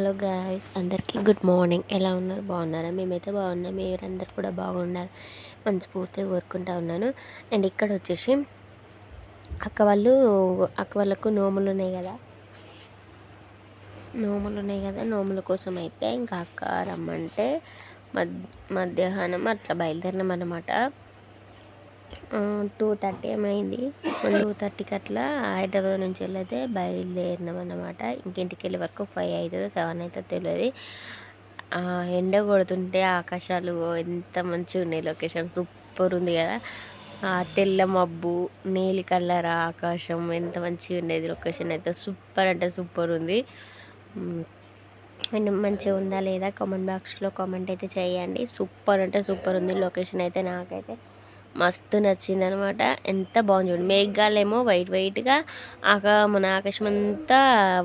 Hello guys అందరికీ good morning. ఎలా ఉన్నారు? బాగున్నారా? మేమైతే బాగున్నాం. మీరందరూ కూడా బాగున్నారు. మనస్ఫూర్తిగా కోరుకుంటా ఉన్నాను. అండ్ ఇక్కడ వచ్చేసి అక్క వాళ్ళు అక్క వాళ్ళకు నోములు ఉన్నాయి కదా? నోములు ఉన్నాయి కదా? నోముల కోసం అయితే ఇంకా అక్క రమ్మంటే మద్ మధ్యాహ్నం అట్లా బయలుదేరినాం అనమాట టూ థర్టీ ఏమైంది? టూ థర్టీకి అట్లా హైదరాబాద్ నుంచి వెళ్ళైతే బయలుదేరినాం అన్నమాట ఇంకింటికి వెళ్ళే వరకు ఫైవ్ అవుతుందో సెవెన్ అవుతుందో తెలియదు ఎండ కొడుతుంటే ఆకాశాలు ఎంత మంచిగా ఉన్నాయి లొకేషన్ సూపర్ ఉంది కదా. ఆ తెల్ల మబ్బు నీలి కలర్ ఆకాశం ఎంత మంచిగా ఉండేది లొకేషన్ అయితే. సూపర్ అంటే సూపర్ ఉంది. అండ్ మంచిగా ఉందా లేదా కామెంట్ బాక్స్లో కామెంట్ అయితే చేయండి. సూపర్ అంటే సూపర్ ఉంది లొకేషన్ అయితే నాకైతే. మస్తు నచ్చింది అనమాట ఎంత బాగుంది చూడండి మేఘాలేమో వైట్ వైట్గా ఆకా మన ఆకాశం అంతా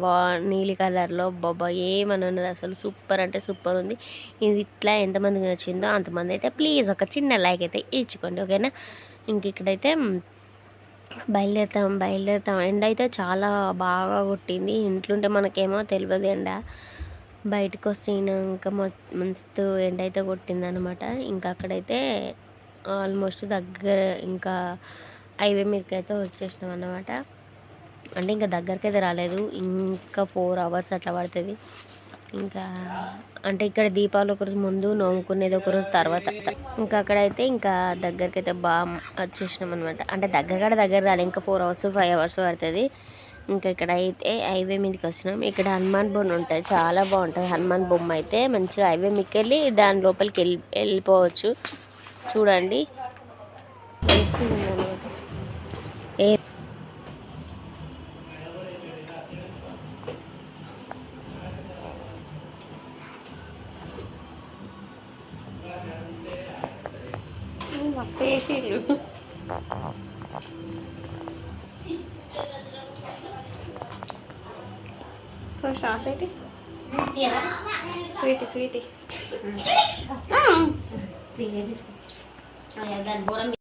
వా నీలి కలర్లో బాబా ఏమని ఉన్నది అసలు సూపర్ అంటే సూపర్ ఉంది. ఇది ఇట్లా ఎంతమందికి నచ్చిందో అంతమంది అయితే ప్లీజ్ ఒక చిన్న లైక్ అయితే ఇచ్చుకోండి ఓకేనా? ఇంక ఇక్కడైతే బయలుదేరుతాం బయలుదేరుతాం. ఎండ అయితే చాలా బాగా కొట్టింది. ఇంట్లుంటే మనకేమో తెలియదు ఎండ. బయటకు వచ్చినాక మస్తు ఎండ అయితే కొట్టింది అనమాట ఇంకా అక్కడైతే ఆల్మోస్ట్ దగ్గర ఇంకా హైవే మీదకి అయితే వచ్చేసినాం అన్నమాట. అంటే ఇంకా దగ్గరికి అయితే రాలేదు. ఇంకా ఫోర్ అవర్స్ అట్లా పడుతుంది. ఇంకా అంటే ఇక్కడ దీపావళి ఒకరోజు ముందు నోముకునేది ఒకరోజు తర్వాత. ఇంకా అక్కడైతే ఇంకా దగ్గరికి అయితే బాగా వచ్చేసినాం అనమాట అంటే దగ్గర కూడా దగ్గర రాలేదు ఇంకా ఫోర్ అవర్స్ ఫైవ్ అవర్స్ పడుతుంది. ఇంకా ఇక్కడ అయితే హైవే మీదకి వచ్చినాం. ఇక్కడ హనుమాన్ బొమ్మ ఉంటుంది చాలా బాగుంటుంది. హనుమాన్ బొమ్మ అయితే మంచిగా హైవే మీదకి వెళ్ళి దాని లోపలికి వెళ్ళి వెళ్ళిపోవచ్చు. చూడండి. ఏ ఫేసీలు సో షార్ట్ అయితే స్వీటీ agad boran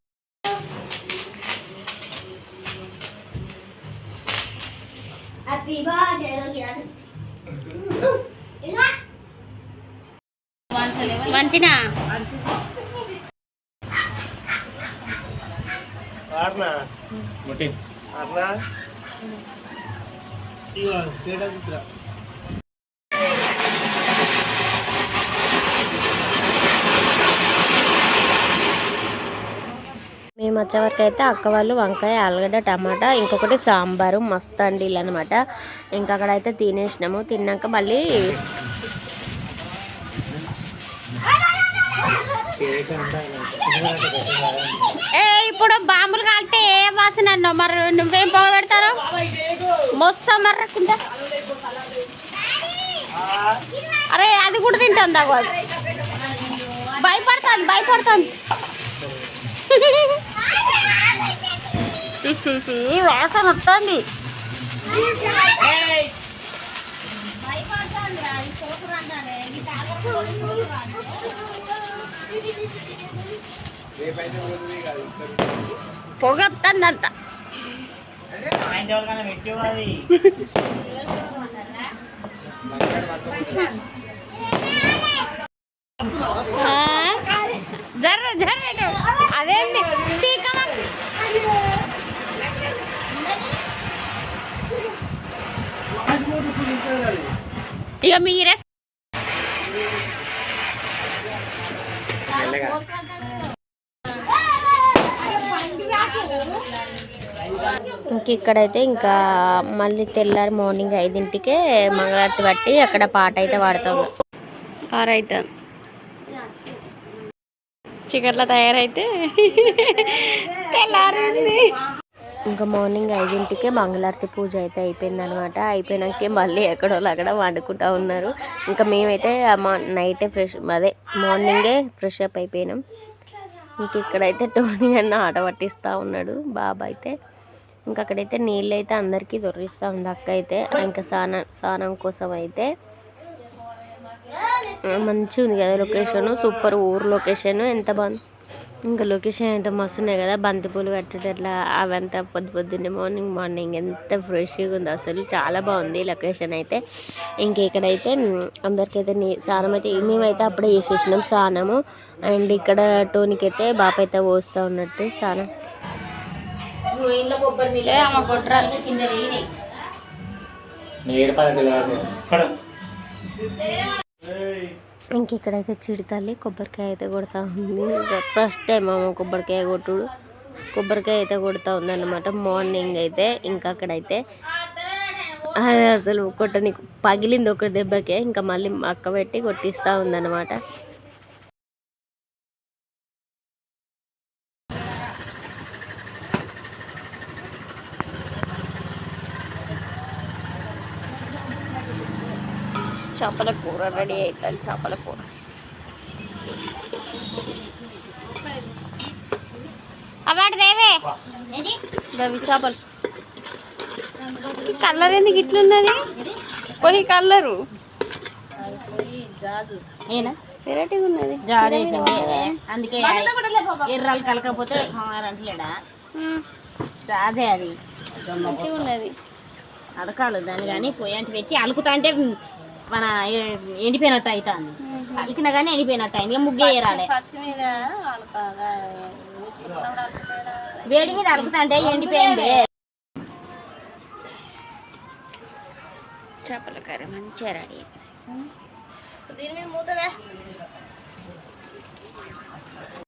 Happy birthday lagi natin. Ila. Manchi na. Mutin. Arna. Iwan, state of మేము వచ్చేవరకు అయితే అక్క వాళ్ళు వంకాయ ఆలుగడ్డ టమాటా ఇంకొకటి సాంబారు మస్తు అండీలు అనమాట ఇంకా అక్కడ అయితే తినేసినాము. తిన్నాక మళ్ళీ ఏ ఇప్పుడు బాంబులు కాలితే ఏ వాసన మరి నువ్వేం పొగ పెడతారు మొత్తం మర్రకుండా అరే అది కూడా తింటాను దాకా భయపడతాను భయపడతాను. వాసన వస్తుంది పొగ వస్తుంది అంత జర్ర జర్ర అదేంటి ఇక మీరే ఇంక ఇక్కడైతే ఇంకా మళ్ళీ తెల్లారి మార్నింగ్ ఐదింటికే మంగళారతి బట్టి అక్కడ పాట అయితే పాడతాము. ఆరైతే చికెన్లో తయారైతే. తెల్లారింది. ఇంకా మార్నింగ్ ఐదింటికే మంగళారతి పూజ అయితే అయిపోయింది అనమాట అయిపోయినాకే మళ్ళీ ఎక్కడో అక్కడ వండుకుంటా ఉన్నారు. ఇంకా మేమైతే నైటే ఫ్రెష్ అదే మార్నింగే ఫ్రెష్ అప్ అయిపోయినాం. ఇంక ఇక్కడైతే టోనీ అన్న ఆట పట్టిస్తూ ఉన్నాడు బాబా అయితే. ఇంకా అక్కడైతే నీళ్ళు అయితే అందరికీ దొరికిస్తూ ఉంది అక్క అయితే. ఇంకా స్నానం స్నానం కోసం అయితే. మంచిగా ఉంది కదా లొకేషన్ సూపర్ ఊరు లొకేషన్. ఎంత బాగుంది. ఇంకా లొకేషన్ అయితే మస్తున్నాయి కదా. బంతిపూలు కట్టడం అట్లా అవంతా పొద్దు పొద్దున్నే మార్నింగ్ మార్నింగ్ ఎంత ఫ్రెష్గా ఉంది అసలు చాలా బాగుంది లొకేషన్ అయితే. ఇంక ఇక్కడైతే అందరికైతే నీ స్నానం అయితే మేమైతే అప్పుడే చేసేసినాం స్నానము. అండ్ ఇక్కడ టోనికి అయితే బాప అయితే పోస్తూ ఉన్నట్టు స్నానం. పడ. ఇంక ఇక్కడైతే చిడతల్లి కొబ్బరికాయ అయితే కొడతా ఉంది. ఇంకా ఫస్ట్ టైం అమ్మ కొబ్బరికాయ కొట్టుడు. కొబ్బరికాయ అయితే కొడతా ఉంది అనమాట మార్నింగ్ అయితే ఇంకా అక్కడైతే అది అసలు కొట్టని పగిలింది ఒక దెబ్బకే. ఇంకా మళ్ళీ అక్క పెట్టి కొట్టిస్తూ ఉందన్నమాట. చేపల కూర రెడీ అవుతుంది చేపల కూర. అవాడు దేవే. గవి చేపలు. కలర్ ఎందుకు ఇట్లున్నది? కొన్ని కలరు. ఏనా వెరైటీగా ఉన్నది. అందుకే ఎర్రలు కలకపోతే అంటలేడా? అదే అది. మంచిగా ఉన్నది. అడకాలు దాన్ని కానీ పొయ్యంటి పెట్టి అలుకుతా అంటే మన ఎండిపోయినట్టు అవుతుంది అలికినా కానీ ఎండిపోయినట్టు అయింది ఇక ముగ్గే మీద వేడి మీద అలుకుతా అంటే ఎండిపోయింది. చేపల కర్రీ మంచిగా రెడీ దీని మీద మూతదే